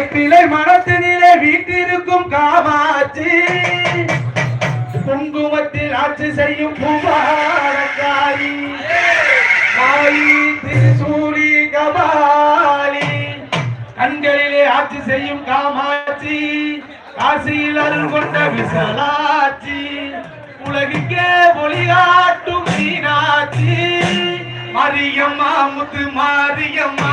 பிள்ளை மனத்தினிலே வீட்டிருக்கும் காமாட்சி. குங்குமத்தில் ஆட்சி செய்யும் பூவாரக்காரி காயி திருசூரி கபாலி. கண்களிலே ஆட்சி செய்யும் காமாட்சி. காசியில் அருள் கொண்ட விசலாட்சி. உலகுக்கே ஒளிகாட்டும் மீனாட்சி. மரியம்மா முத்து மாரியம்மா.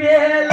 மேல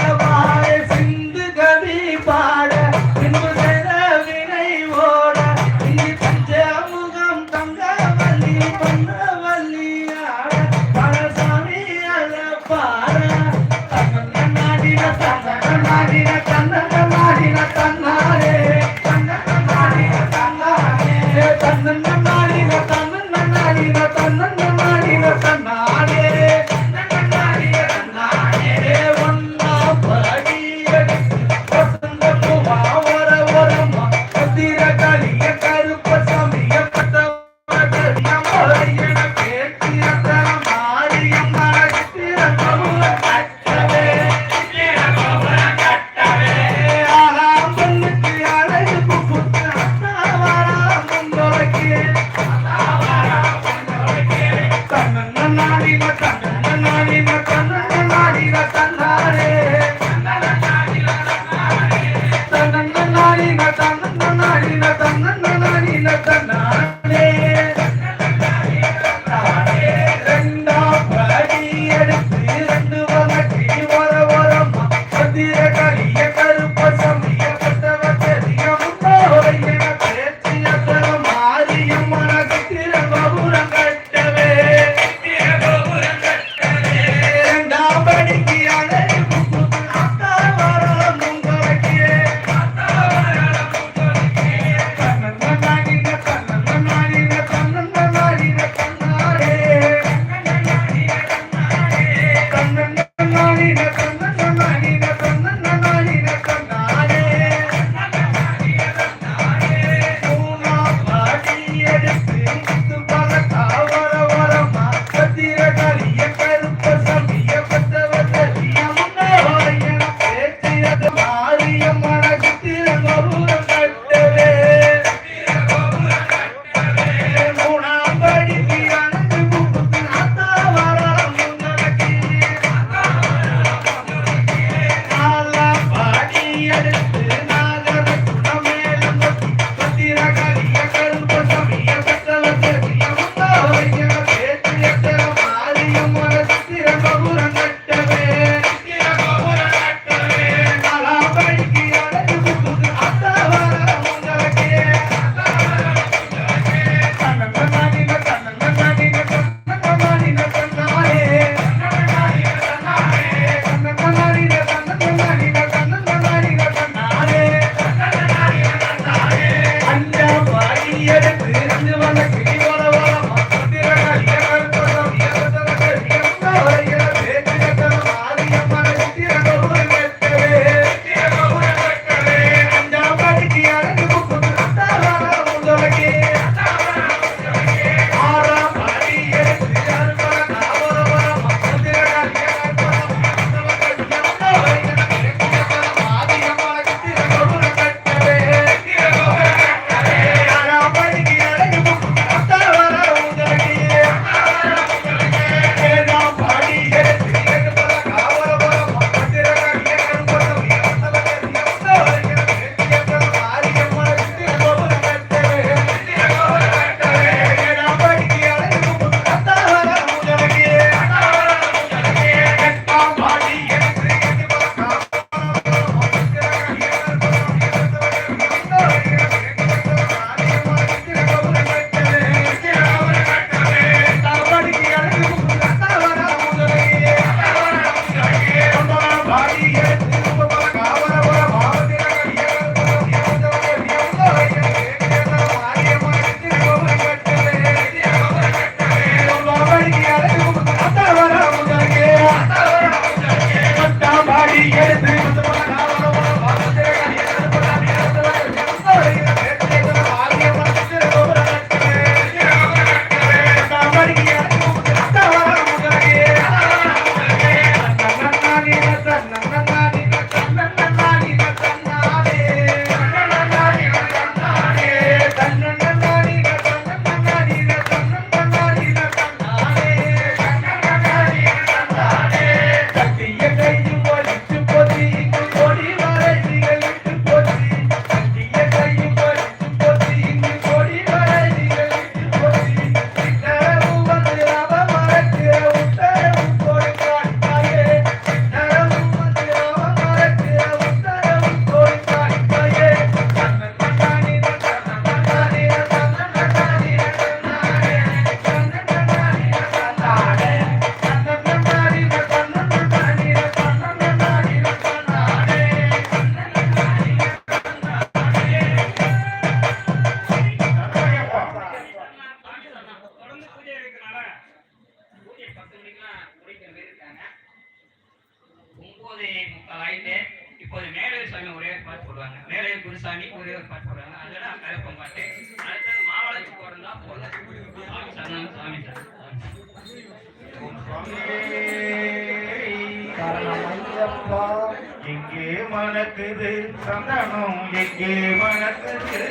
எங்கே மணக்குது சந்தனம் எங்கே மணக்குது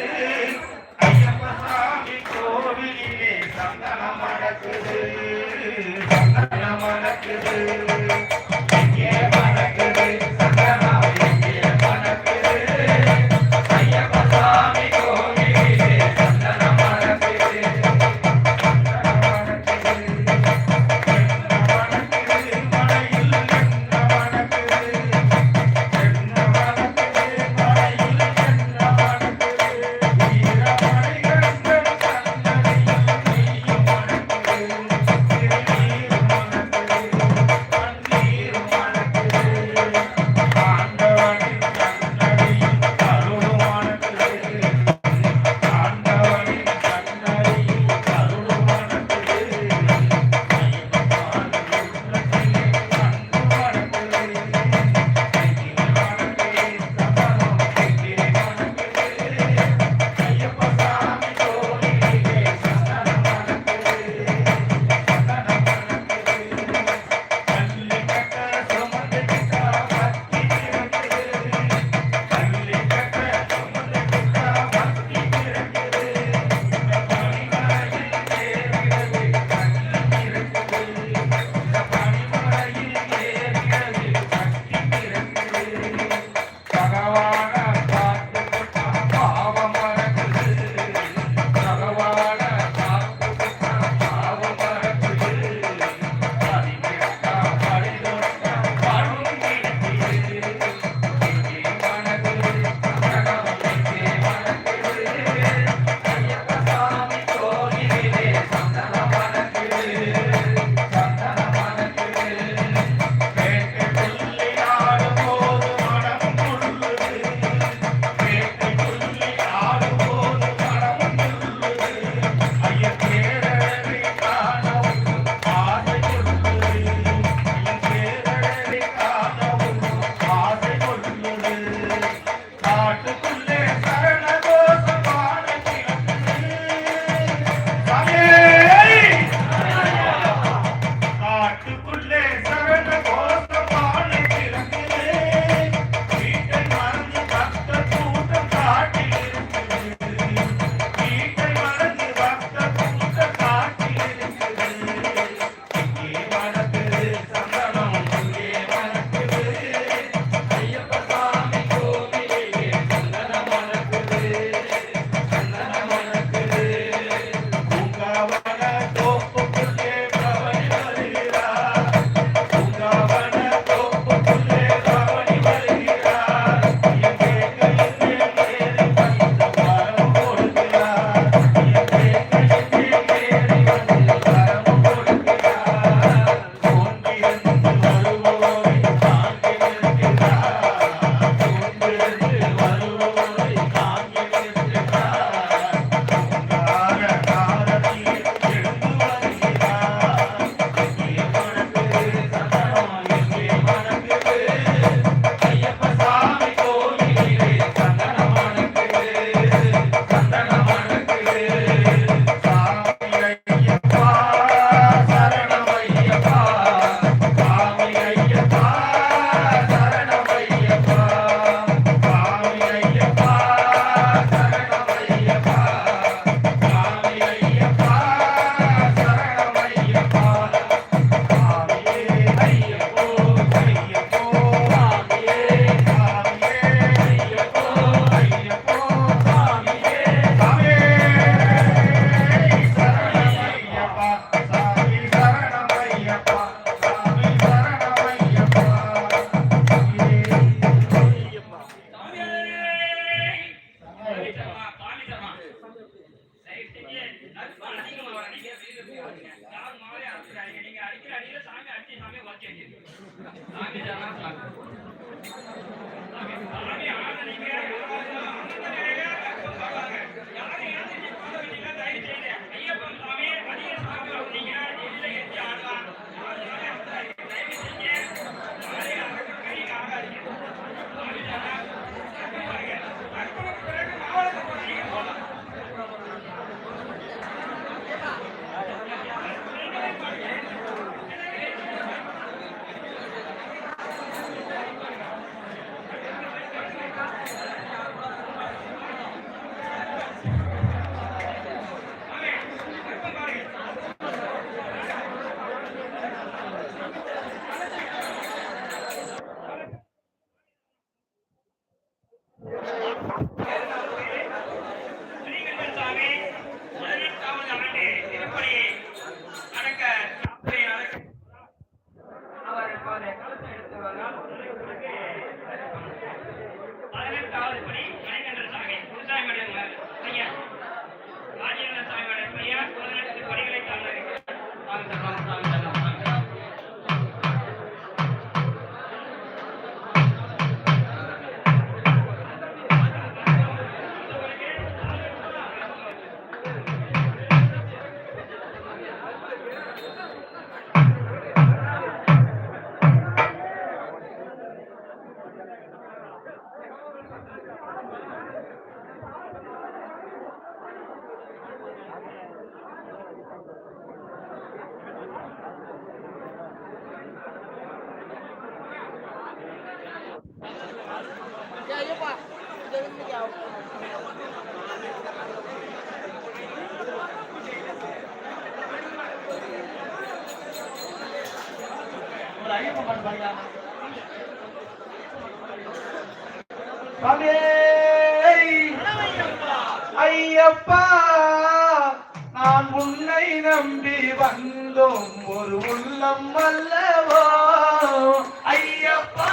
ஐயப்பசாமி கோவிலே சந்தனம் மணக்குது சந்தனம் மணக்குது எங்கே மணக்குது சந்தனம் ஐயப்பா நான் உன்னை நம்பி வந்தோம். ஒரு உள்ளம் அல்லவோ? ஐயப்பா!